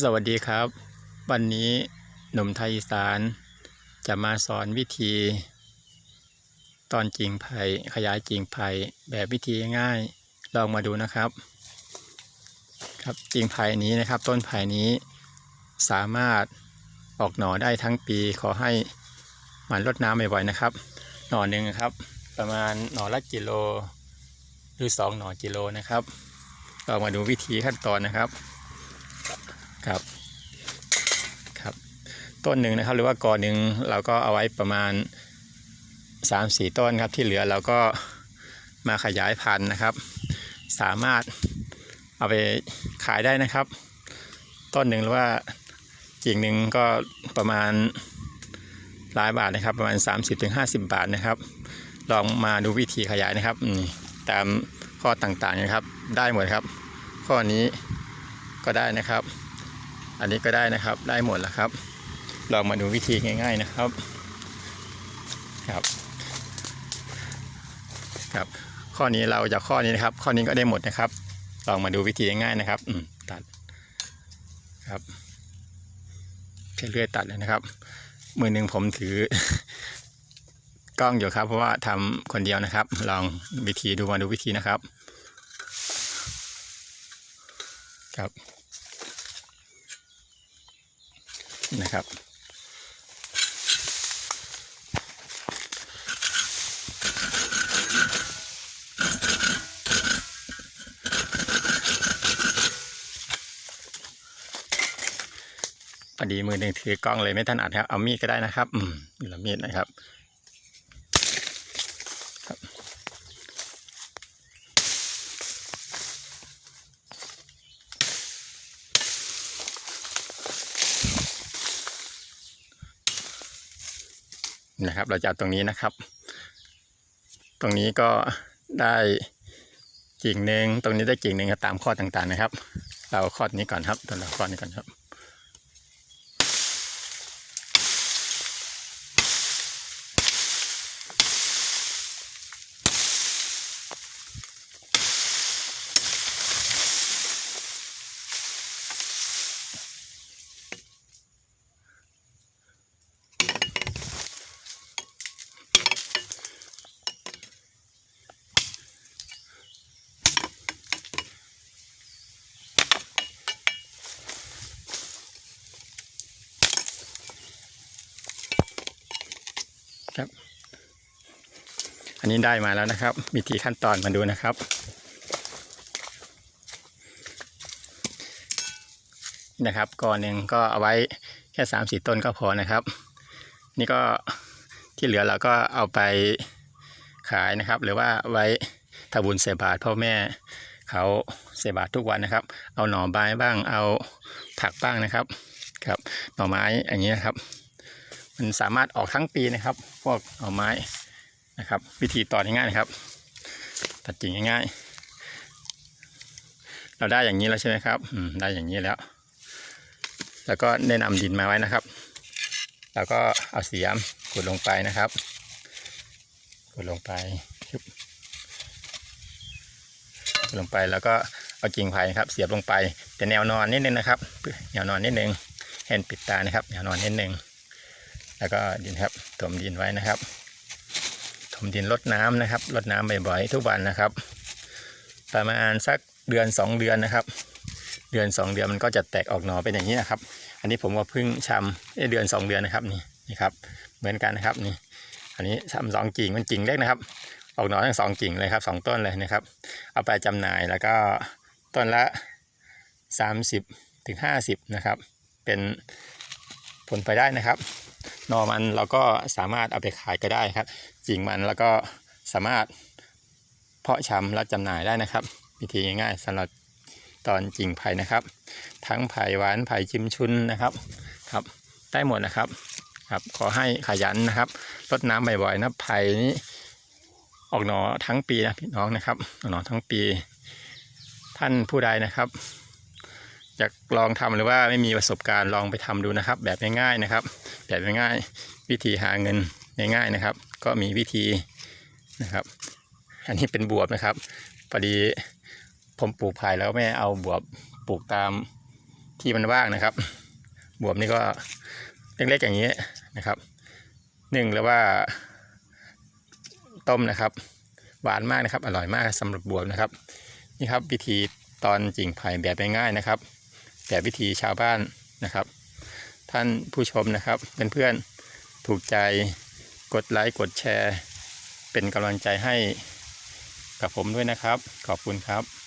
สวัสดีครับ วันนี้หนุ่มไทยอีสาน จะมาสอนวิธี ตอนจริงไผ่ขยายจริงไผ่แบบวิธีง่ายๆลองมาดูนะครับ ครับจริงไผ่นี้นะครับ ต้นไผ่นี้สามารถออกหน่อได้ทั้งปี ขอให้หมันรดน้ำบ่อยๆนะครับ หน่อหนึ่งครับ ประมาณหน่อละกิโล หรือสองหน่อกิโลนะครับลองมาดูวิธีขั้นตอนนะครับ ครับครับต้นหนึ่งนะครับหรือว่ากอหนึ่งเราก็เอาไว้ประมาณ 3-4 ต้นครับที่เหลือเราก็มาขยายพันธุ์นะครับ สามารถเอาไปขายได้นะครับ ต้นหนึ่งหรือว่ากิ่งหนึ่งก็ประมาณหลายบาทนะครับ ประมาณ 30-50 บาทนะครับ ลองมาดูวิธีขยายนะครับตามข้อต่างๆนะครับ ได้หมดครับ ข้อนี้ก็ได้นะครับ อันนี้ก็ได้นะครับได้หมดแล้วครับลองมาดูวิธีง่าย ๆนะครับครับครับ ข้อนี้เราจะข้อนี้นะครับ ข้อนี้ก็ได้หมดนะครับ ลองมาดูวิธีง่ายๆนะครับ อืมตัดครับใช้เลื่อยตัดเลยนะครับ มือหนึ่งผมถือ กล้องอยู่ครับ เพราะว่าทำคนเดียวนะครับ ลองวิธีดูมาดูวิธีนะครับ ครับ นะครับ พอดีมือหนึ่งถือกล้องเลยไม่ถนัดครับ เอามีดก็ได้นะครับ อืมหรือมีดนะครับครับ นะครับ เราจะเอาตรงนี้นะครับ ตรงนี้ก็ได้กิ่งหนึ่งตรงนี้ได้กิ่งหนึ่งก็ตามข้อต่างๆนะครับ เราเอาข้อนี้ก่อนครับตัวเราข้อนี้ก่อนครับ ครับ อันนี้ได้มาแล้วนะครับ วิธีขั้นตอนมาดูนะครับ นะครับก่อนหนึ่งก็เอาไว้แค่สามสี่ต้นก็พอนะครับ นี่ก็ที่เหลือเราก็เอาไปขายนะครับ หรือว่าไว้ทำบุญเสบาตพ่อแม่เขาเสบาตทุกวันนะครับ เอาหน่อไม้บ้างเอาผักบ้างนะครับ ครับหน่อไม้อย่างนี้ยนะครับ มันสามารถออกทั้งปีนะครับ พวกหน่อไม้นะครับ วิธีต่อง่ายๆนะครับ ตัดกิ่งง่ายๆ เราได้อย่างนี้แล้วใช่ไหมครับอืมได้อย่างนี้แล้ว แล้วก็แนะนำดินมาไว้นะครับ แล้วก็เอาเสียมกดลงไปนะครับกดลงไปกดลงไปแล้วก็เอากิ่งไผ่นะครับ เสียบลงไปแต่แนวนอนนิดนึงนะครับแนวนอนนิดนึงแฮนปิดตานะครับแนวนอนนิดนึง แล้วก็ดินครับถมดินไว้นะครับถมดินรดน้ำนะครับรดน้ำบ่อยๆทุกวันนะครับ ประมาณสักเดือนสองเดือนนะครับ เดือนสองเดือนมันก็จะแตกออกหน่อเป็นอย่างนี้นะครับ อันนี้ผมก็เพิ่งชำเอ้ยเดือนสองเดือนนะครับนี่นี่ครับเหมือนกันนะครับนี่ อันนี้ชำสองกิ่งมันกิ่งเล็กนะครับ ออกหน่อทั้งสองกิ่งเลยครับสองต้นเลยนะครับ เอาไปจำหน่ายแล้วก็ต้นละสามสิบถึงห้าสิบนะครับ เป็นผลไปได้นะครับ นอมันเราก็สามารถเอาไปขายก็ได้ครับกิ่งมันแล้วก็สามารถเพาะชำและจำหน่ายได้นะครับ วิธีง่ายๆสำหรับตอนกิ่งไผ่นะครับ ทั้งไผ่หวานไผ่ชิมชุนนะครับครับได้หมดนะครับครับขอให้ขยันนะครับรดน้ำบ่อยๆนะไผ่นี้ออกหนอทั้งปีนะพี่น้องนะครับออกหนอทั้งปี ท่านผู้ใดนะครับ อยากลองทำหรือว่าไม่มีประสบการณ์ลองไปทำดูนะครับ แบบง่ายๆนะครับ แบบง่ายๆวิธีหาเงินง่ายๆนะครับ ก็มีวิธีนะครับ อันนี้เป็นบวบนะครับพอดีผมปลูกไผ่แล้วแม่เอาบวบปลูกตามที่มันว่างนะครับ บวบนี่ก็เล็กๆอย่างนี้นะครับนึ่งหรือว่าต้มนะครับหวานมากนะครับ อร่อยมากสำหรับบวบนะครับ นี่ครับวิธีตอนจิ่งไผ่แบบง่ายๆนะครับ แต่วิธีชาวบ้านนะครับ ท่านผู้ชมนะครับเพื่อนๆถูกใจกดไลค์กดแชร์ เป็นกำลังใจให้กับผมด้วยนะครับ ขอบคุณครับ